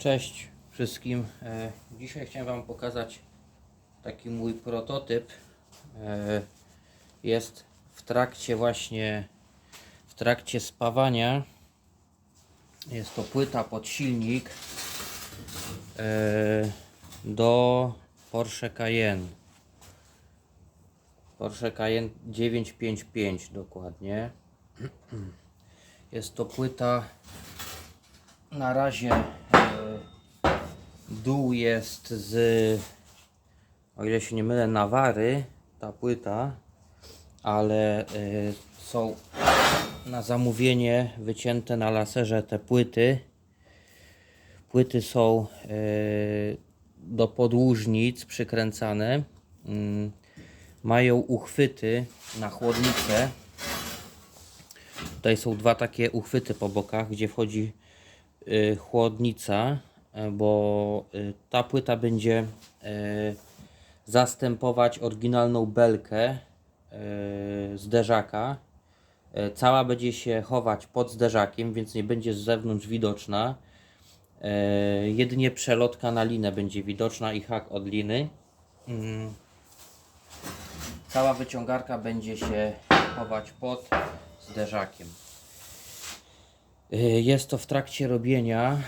Cześć wszystkim. E, Dzisiaj chciałem Wam pokazać taki mój prototyp. E, Jest w trakcie właśnie w trakcie spawania. Jest to płyta pod silnik e, do Porsche Cayenne. Porsche Cayenne 955 dokładnie. Jest to płyta na razie dół jest z, o ile się nie mylę, Nawary, ta płyta, ale e, są na zamówienie wycięte na laserze te płyty. Płyty są e, do podłużnic przykręcane. Mm, Mają uchwyty na chłodnicę. Tutaj są dwa takie uchwyty po bokach, gdzie wchodzi y, chłodnica, e, bo y, ta płyta będzie y, zastępować oryginalną belkę y, zderzaka. E, Cała będzie się chować pod zderzakiem, więc nie będzie z zewnątrz widoczna. E, Jedynie przelotka na linę będzie widoczna i hak od liny. Mm. Cała wyciągarka będzie się chować pod zderzakiem. Y, Jest to w trakcie robienia.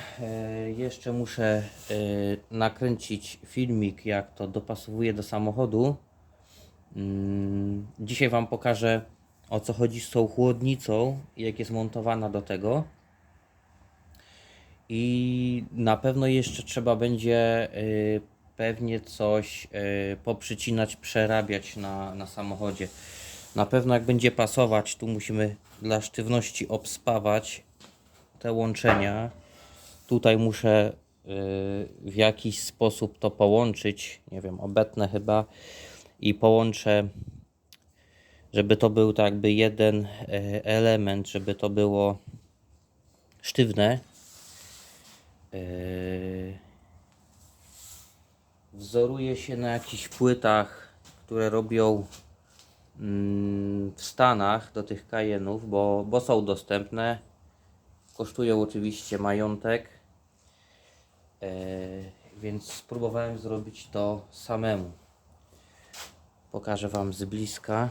Y, Jeszcze muszę y, nakręcić filmik, jak to dopasowuję do samochodu. Mm, Dzisiaj Wam pokażę o co chodzi z tą chłodnicą, jak jest montowana do tego. I na pewno jeszcze trzeba będzie pewnie coś poprzycinać, przerabiać na, na samochodzie. Na pewno jak będzie pasować, tu musimy dla sztywności obspawać te łączenia. Tutaj muszę y, w jakiś sposób to połączyć. Nie wiem, obetnę chyba i połączę, żeby to był tak jakby jeden y, element, żeby to było sztywne. Yy, wzoruje się na jakichś płytach, które robią mm, w Stanach do tych kajenów, bo, bo są dostępne. Kosztują oczywiście majątek. Yy, więc spróbowałem zrobić to samemu. Pokażę Wam z bliska.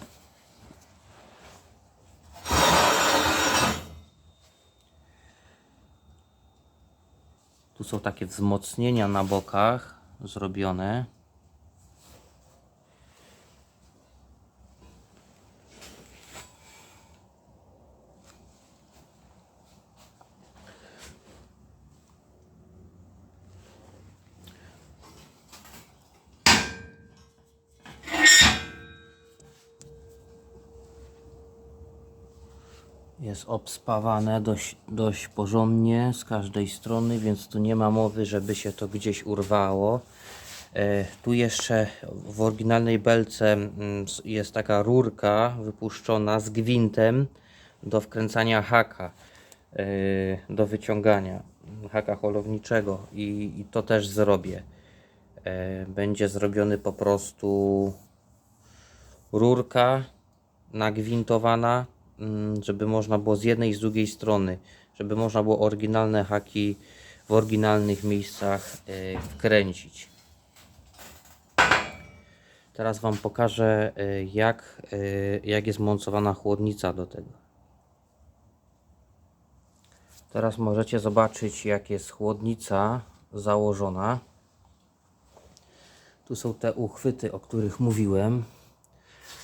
Tu są takie wzmocnienia na bokach zrobione. Jest obspawane dość, dość porządnie z każdej strony, więc tu nie ma mowy, żeby się to gdzieś urwało. E, tu jeszcze w oryginalnej belce mm, jest taka rurka wypuszczona z gwintem do wkręcania haka, e, do wyciągania haka holowniczego i, i to też zrobię. E, będzie zrobiony po prostu rurka nagwintowana, żeby można było z jednej i z drugiej strony, żeby można było oryginalne haki w oryginalnych miejscach e, wkręcić. Teraz Wam pokażę e, jak, e, jak jest montowana chłodnica do tego. Teraz możecie zobaczyć jak jest chłodnica założona. Tu są te uchwyty, o których mówiłem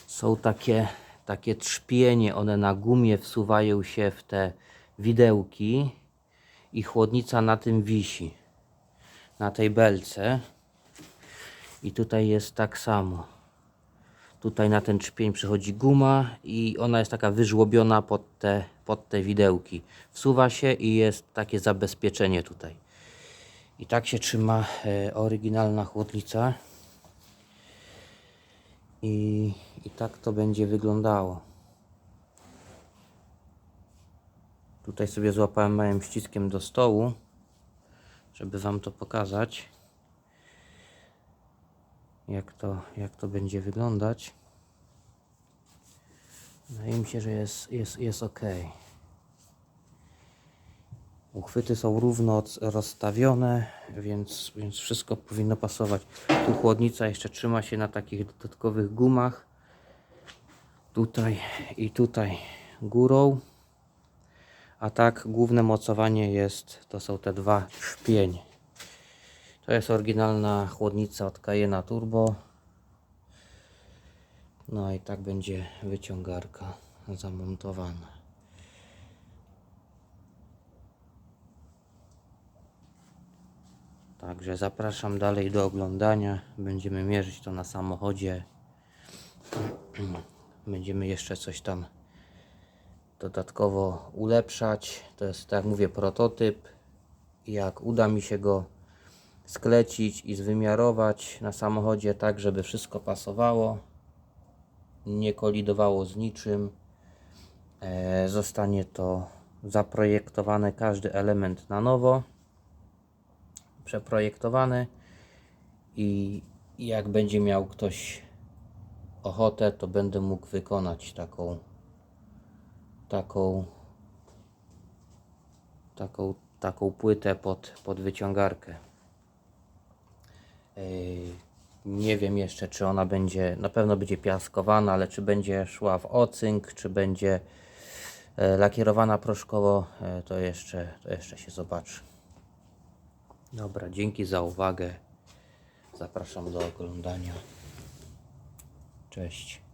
są takie, takie trzpienie, one na gumie wsuwają się w te widełki i chłodnica na tym wisi, na tej belce. I tutaj jest tak samo. Tutaj na ten trzpień przychodzi guma i ona jest taka wyżłobiona pod te, pod te widełki. Wsuwa się i jest takie zabezpieczenie tutaj. I tak się trzyma e, oryginalna chłodnica. I, I tak to będzie wyglądało. Tutaj sobie złapałem małym ściskiem do stołu, żeby Wam to pokazać. Jak to, jak to będzie wyglądać. Wydaje mi się, że jest, jest, jest ok. Uchwyty są równo rozstawione, więc, więc wszystko powinno pasować. Tu chłodnica jeszcze trzyma się na takich dodatkowych gumach. Tutaj i tutaj górą. A tak główne mocowanie jest, to są te dwa szpień. To jest oryginalna chłodnica od Cayena Turbo. No i tak będzie wyciągarka zamontowana. Także zapraszam dalej do oglądania. Będziemy mierzyć to na samochodzie. Będziemy jeszcze coś tam dodatkowo ulepszać. To jest, tak mówię, prototyp. Jak uda mi się go sklecić i zwymiarować na samochodzie tak, żeby wszystko pasowało, nie kolidowało z niczym, e, zostanie to zaprojektowane, każdy element na nowo, przeprojektowany i jak będzie miał ktoś ochotę, to będę mógł wykonać taką taką taką, taką płytę pod, pod wyciągarkę. Yy, Nie wiem jeszcze, czy ona będzie, na pewno będzie piaskowana, ale czy będzie szła w ocynk, czy będzie e, lakierowana proszkowo, e, to jeszcze, to jeszcze się zobaczy. Dobra, dzięki za uwagę. Zapraszam do oglądania. Cześć.